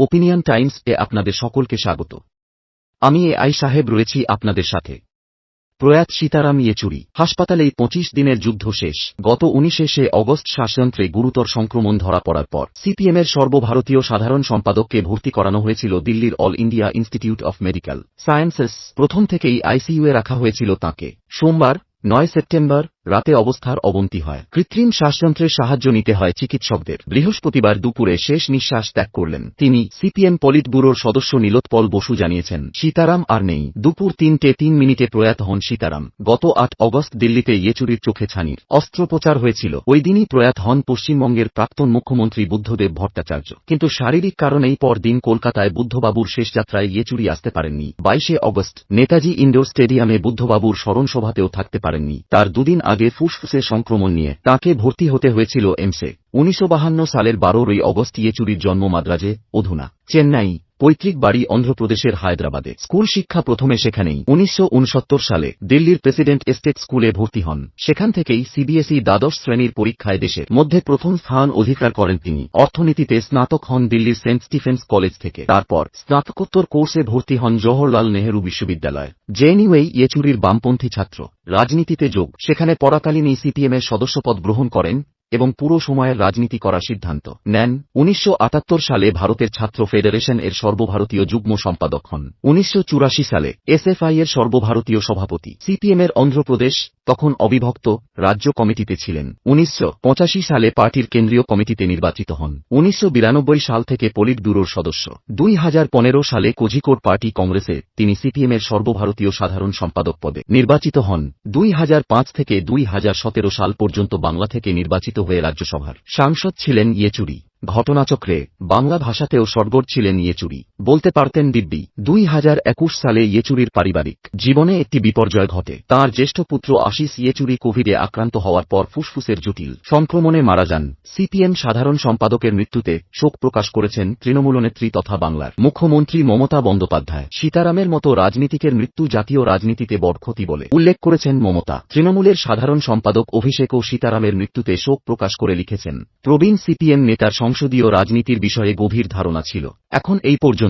Opinion Times এ আপনাদের সকলকে স্বাগত। আমি এ আই সাহেব রয়েছি আপনাদের সাথে। প্রয়াত সীতারাম ইয়েচুরি, হাসপাতালেই পঁচিশ দিনের যুদ্ধ শেষ। গত উনিশে সে অগস্ট শ্বাসযন্ত্রে গুরুতর সংক্রমণ ধরা পড়ার পর, সিপিএমের সর্বভারতীয় সাধারণ সম্পাদককে ভর্তি করানো হয়েছিল দিল্লির all India institute of medical sciences. প্রথম থেকেই আইসিইউয়ে রাখা হয়েছিল তাঁকে। সোমবার, নয় সেপ্টেম্বর রাতে অবস্থার অবনতি হয়। কৃত্রিম শ্বাসযন্ত্রের সাহায্য নিতে হয় চিকিৎসকদের। বৃহস্পতিবার দুপুরে শেষ নিঃশ্বাস ত্যাগ করলেন। তিনি সিপিএম পলিট ব্যুরোর সদস্য নীলোৎপল বসু জানিয়েছেন, সীতারাম আর নেই। দুপুর তিনটে তিন মিনিটে প্রয়াত হন সীতারাম। গত আট অগস্ট দিল্লিতে ইয়েচুরির চোখে ছানির অস্ত্রোপচার হয়েছিল। ওই দিনই প্রয়াত হন পশ্চিমবঙ্গের প্রাক্তন মুখ্যমন্ত্রী বুদ্ধদেব ভট্টাচার্য। কিন্তু শারীরিক কারণেই পর দিন কলকাতায় বুদ্ধবাবুর শেষ যাত্রায় ইয়েচুরি আসতে পারেননি। বাইশে অগস্ট নেতাজি ইন্ডোর স্টেডিয়ামে বুদ্ধবাবুর স্মরণসভাতেও থাকতে পারেননি। তার দুদিন আগে ফুসফুসে সংক্রমণ নিয়ে তাকে ভর্তি হতে হয়েছিল এমসে। উনিশশো সালের বারোই অগস্ট ইয়েচুরির জন্ম মাদ্রাজে, অধুনা, চেন্নাই। পৈতৃক বাড়ি অন্ধ্রপ্রদেশের হায়দ্রাবাদে। স্কুল শিক্ষা প্রথমে সেখানেই। উনিশশো উনসত্তর সালে দিল্লির প্রেসিডেন্ট এস্টেট স্কুলে ভর্তি হন। সেখান থেকেই সিবিএসই দ্বাদশ শ্রেণির পরীক্ষায় দেশের মধ্যে প্রথম স্থান অধিকার করেন তিনি। অর্থনীতিতে স্নাতক হন দিল্লির সেন্ট স্টিফেন্স কলেজ থেকে। তারপর স্নাতকোত্তর কোর্সে ভর্তি হন জওহরলাল নেহরু বিশ্ববিদ্যালয়। জেএনইউই ইয়েচুরির বামপন্থী ছাত্র। রাজনীতিতে যোগ। সেখানে পড়াকালীনই সিপিএমের সদস্যপদ গ্রহণ করেন এবং পুরো সময়ের রাজনীতি করার সিদ্ধান্ত নেন। উনিশশো আটাত্তর সালে ভারতের ছাত্র ফেডারেশন এর সর্বভারতীয় যুগ্ম সম্পাদক হন। উনিশশো চুরাশি সালে এসএফআই এর সর্বভারতীয় সভাপতি। সিপিএম এর অন্ধ্রপ্রদেশ তখন অবিভক্ত রাজ্য কমিটিতে ছিলেন। উনিশশো পঁচাশি সালে পার্টির কেন্দ্রীয় কমিটিতে নির্বাচিত হন। উনিশশো বিরানব্বই সাল থেকে পলিট ব্যুরোর সদস্য। দুই হাজার পনেরো সালে কোঝিকোড পার্টি কংগ্রেসে তিনি সিপিএম এর সর্বভারতীয় সাধারণ সম্পাদক পদে নির্বাচিত হন। দুই হাজার পাঁচ থেকে দুই হাজার সতেরো সাল পর্যন্ত বাংলা থেকে নির্বাচিত হয়ে রাজ্যসভার সাংসদ ছিলেন ইয়েচুরি। ঘটনাচক্রে বাংলা ভাষাতেও সরগর ছিলেন ইয়েচুরি। বলতে পারতেন দিব্যি, দুই হাজার একুশ সালে ইয়েচুরির পারিবারিক জীবনে একটি বিপর্যয় ঘটে। তাঁর জ্যেষ্ঠ পুত্র আশিস ইয়েচুরি কোভিডে আক্রান্ত হওয়ার পর ফুসফুসের জটিল সংক্রমণে মারা যান। সিপিএম সাধারণ সম্পাদকের মৃত্যুতে শোক প্রকাশ করেছেন তৃণমূল নেত্রী তথা বাংলার মুখ্যমন্ত্রী মমতা বন্দ্যোপাধ্যায়। সীতারামের মতো রাজনীতিকের মৃত্যু জাতীয় রাজনীতিতে বড় ক্ষতি বলে উল্লেখ করেছেন মমতা। তৃণমূলের সাধারণ সম্পাদক অভিষেকও সীতারামের মৃত্যুতে শোক প্রকাশ করে লিখেছেন, প্রবীণ সিপিএম নেতার সংসদীয় রাজনীতির বিষয়ে গভীর ধারণা ছিল। এখন এই পর্যন্ত